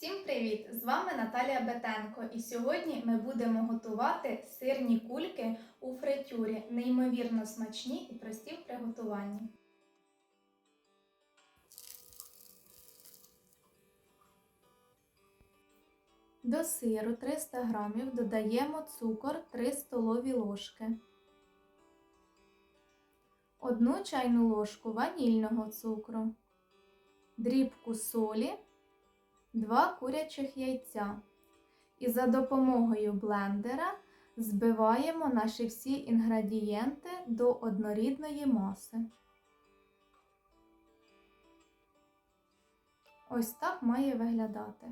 Всім привіт! З вами Наталія Бетенко, і сьогодні ми будемо готувати сирні кульки у фритюрі, неймовірно смачні і прості в приготуванні. До сиру 300 г додаємо цукор 3 столові ложки, 1 чайну ложку ванільного цукру, дрібку солі 2 курячих яйця. І за допомогою блендера збиваємо наші всі інгредієнти до однорідної маси. Ось так має виглядати.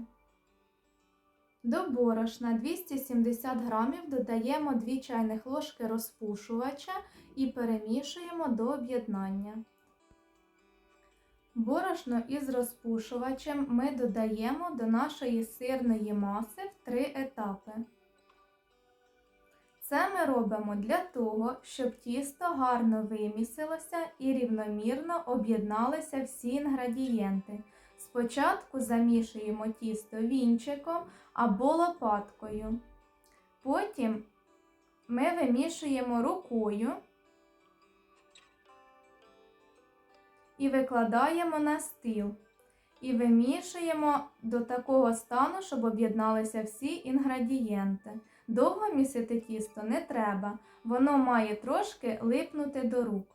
До борошна 270 грамів додаємо 2 чайних ложки розпушувача і перемішуємо до об'єднання. Борошно із розпушувачем ми додаємо до нашої сирної маси в три етапи. Це ми робимо для того, щоб тісто гарно вимісилося і рівномірно об'єдналися всі інгредієнти. Спочатку замішуємо тісто вінчиком або лопаткою. Потім ми вимішуємо рукою. І викладаємо на стіл. І вимішуємо до такого стану, щоб об'єдналися всі інгредієнти. Довго місити тісто не треба, воно має трошки липнути до рук.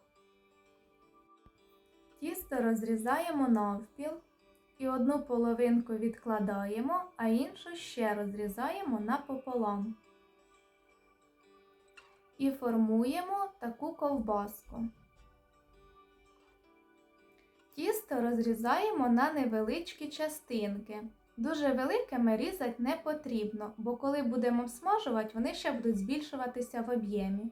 Тісто розрізаємо навпіл і одну половинку відкладаємо, а іншу ще розрізаємо напополам. І формуємо таку ковбаску. Тісто розрізаємо на невеличкі частинки. Дуже великими різати не потрібно, бо коли будемо всмажувати, вони ще будуть збільшуватися в об'ємі.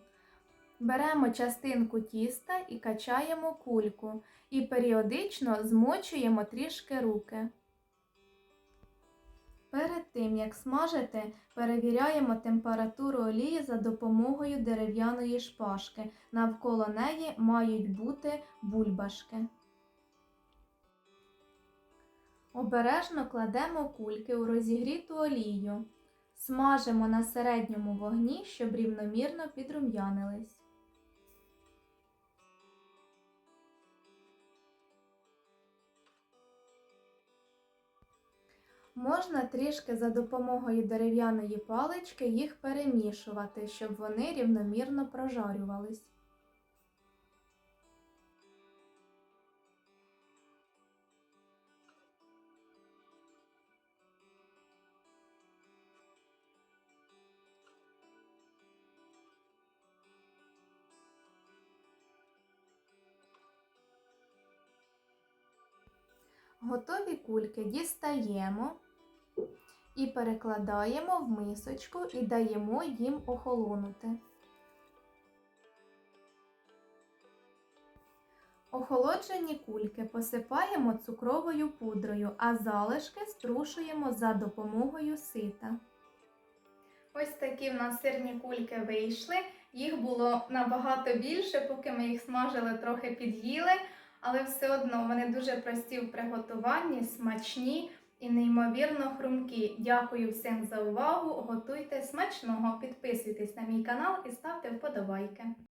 Беремо частинку тіста і качаємо кульку і періодично змочуємо трішки руки. Перед тим, як смажити, перевіряємо температуру олії за допомогою дерев'яної шпажки. Навколо неї мають бути бульбашки. Обережно кладемо кульки у розігріту олію. Смажимо на середньому вогні, щоб рівномірно підрум'янились. Можна трішки за допомогою дерев'яної палички їх перемішувати, щоб вони рівномірно прожарювались. Готові кульки дістаємо і перекладаємо в мисочку і даємо їм охолонути. Охолоджені кульки посипаємо цукровою пудрою, а залишки струшуємо за допомогою сита. Ось такі в нас сирні кульки вийшли. Їх було набагато більше, поки ми їх смажили, трохи під'їли але все одно вони дуже прості в приготуванні, смачні і неймовірно хрумкі. Дякую всім за увагу! Готуйте смачного, підписуйтесь на мій канал і ставте вподобайки.